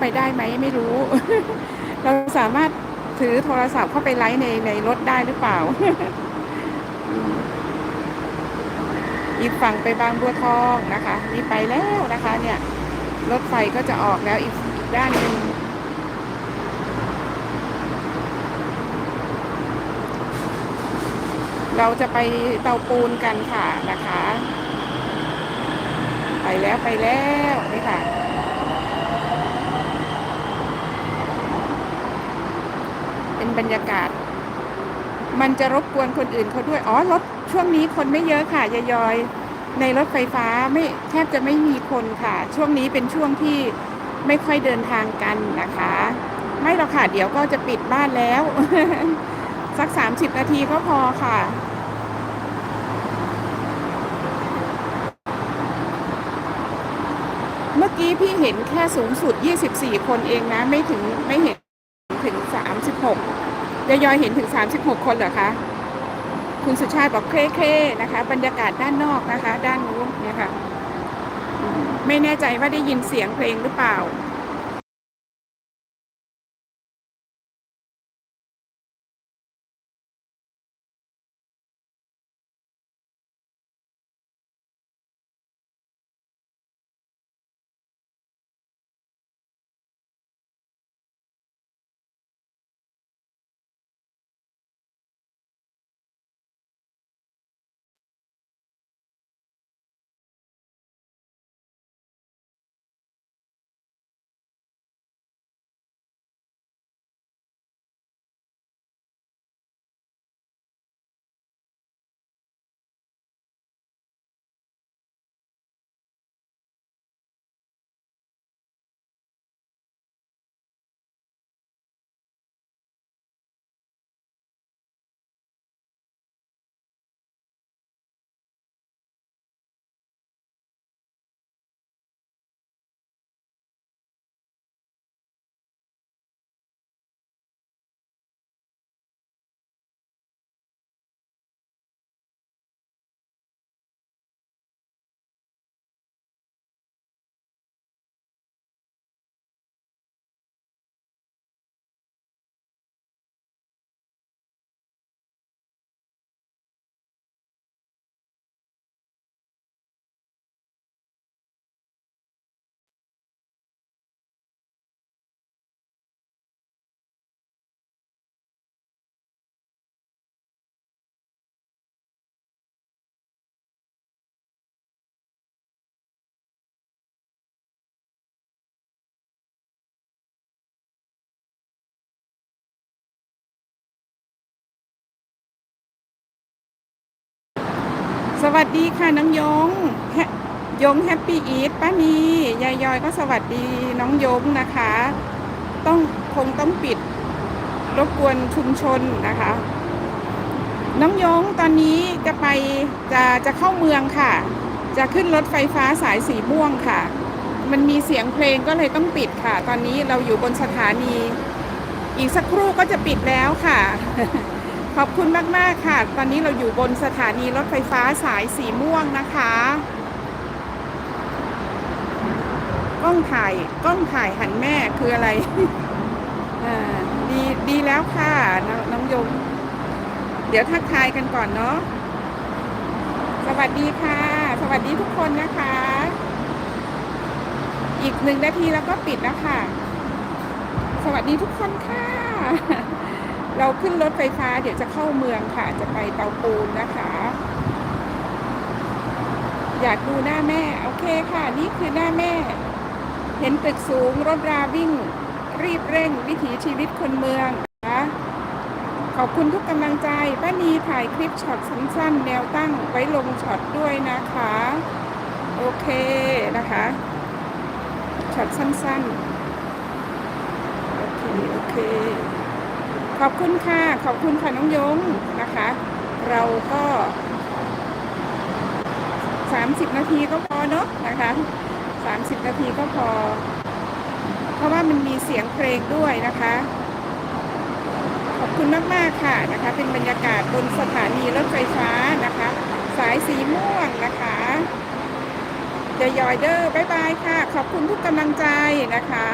ไปได้ไหมไม่รู้ เราสามารถถือโทรศัพท์เข้าไปไลฟ์ในในรถได้หรือเปล่า อีกฝั่งไปบางบัวทองนะคะนี่ไปแล้วนะคะ เนี่ย รถไฟก็จะออกแล้วอีกอีกด้านหนึ่งเราจะไปเตาปูนกันค่ะนะคะ ไปแล้วไปแล้วนี่ค่ะ เป็น บรรยากาศ มันจะรบกวนคนอื่นเขาด้วยอ๋อรถช่วงนี้คนไม่เยอะค่ะยยอยในรถไฟฟ้าไม่แทบจะไม่มีคนค่ะ ช่วงนี้เป็นช่วงที่ไม่ค่อยเดินทางกันนะคะ ไม่หรอกค่ะเดี๋ยวก็จะปิดบ้านแล้ว สักสามสิบนาทีก็พอค่ะเมื่อกี้พี่เห็นแค่สูงสุด 24 คนเองนะ ไม่ถึงไม่เห็น 36ยายอยเห็นถึง 36 คนเหรอคะ คุณสุชาติบอกเคร่ๆนะคะ บรรยากาศด้านนอกนะคะ ด้านนู้นเนี่ยค่ะ ไม่แน่ใจว่าได้ยินเสียงเพลงหรือเปล่า สวัสดีค่ะน้องยงแฮยงแฮปปี้อีทป้านียายยอยก็สวัสดีน้องยงนะคะ ต้องคงต้องปิดรบกวนชุมชนนะคะ น้องยงตอนนี้จะไปจะจะเข้าเมืองค่ะ จะขึ้นรถไฟฟ้าสายสีม่วงค่ะ มันมีเสียงเพลงก็เลยต้องปิดค่ะ ตอนนี้เราอยู่บนสถานี อีกสักครู่ก็จะปิดแล้วค่ะ ขอบคุณมาก ๆ ค่ะ ตอนนี้เราอยู่บนสถานีรถไฟฟ้าสายสีม่วงนะคะ กล้องถ่ายกล้องถ่ายหันแม่คืออะไรอ่าดีดีแล้วค่ะนน้องยม เดี๋ยวทักทายกันก่อนเนาะสวัสดีค่ะ สวัสดีทุกคนนะคะ อีกหนึ่งนาทีแล้วก็ปิดแล้วค่ะ สวัสดีทุกคนค่ะ เราขึ้นรถไฟฟ้าเดี๋ยวจะเข้าเมืองค่ะ จะไปเตาปูนนะคะ อยากดูหน้าแม่ โอเคค่ะ นี่คือหน้าแม่ เห็นตึกสูง รถราวิ่ง รีบเร่ง วิถีชีวิตคนเมืองนะคะขอบคุณทุกกำลังใจ ป้านีถ่ายคลิปช็อตสั้นๆ แนวตั้งไว้ลงช็อตด้วยนะคะ โอเคนะคะช็อตสั้นๆ โอเค โอเค ขอบคุณค่ะ ขอบคุณค่ะน้องยงนะคะ เราก็ 30 นาทีก็พอเนาะนะคะ 30 นาทีก็พอ เพราะว่ามันมีเสียงเพลงด้วยนะคะ ขอบคุณมากๆค่ะนะคะ เป็นบรรยากาศบนสถานีรถไฟฟ้านะคะ สายสีม่วงนะคะจะยอยเดอร์บายบายค่ะ ขอบคุณทุกกำลังใจนะคะ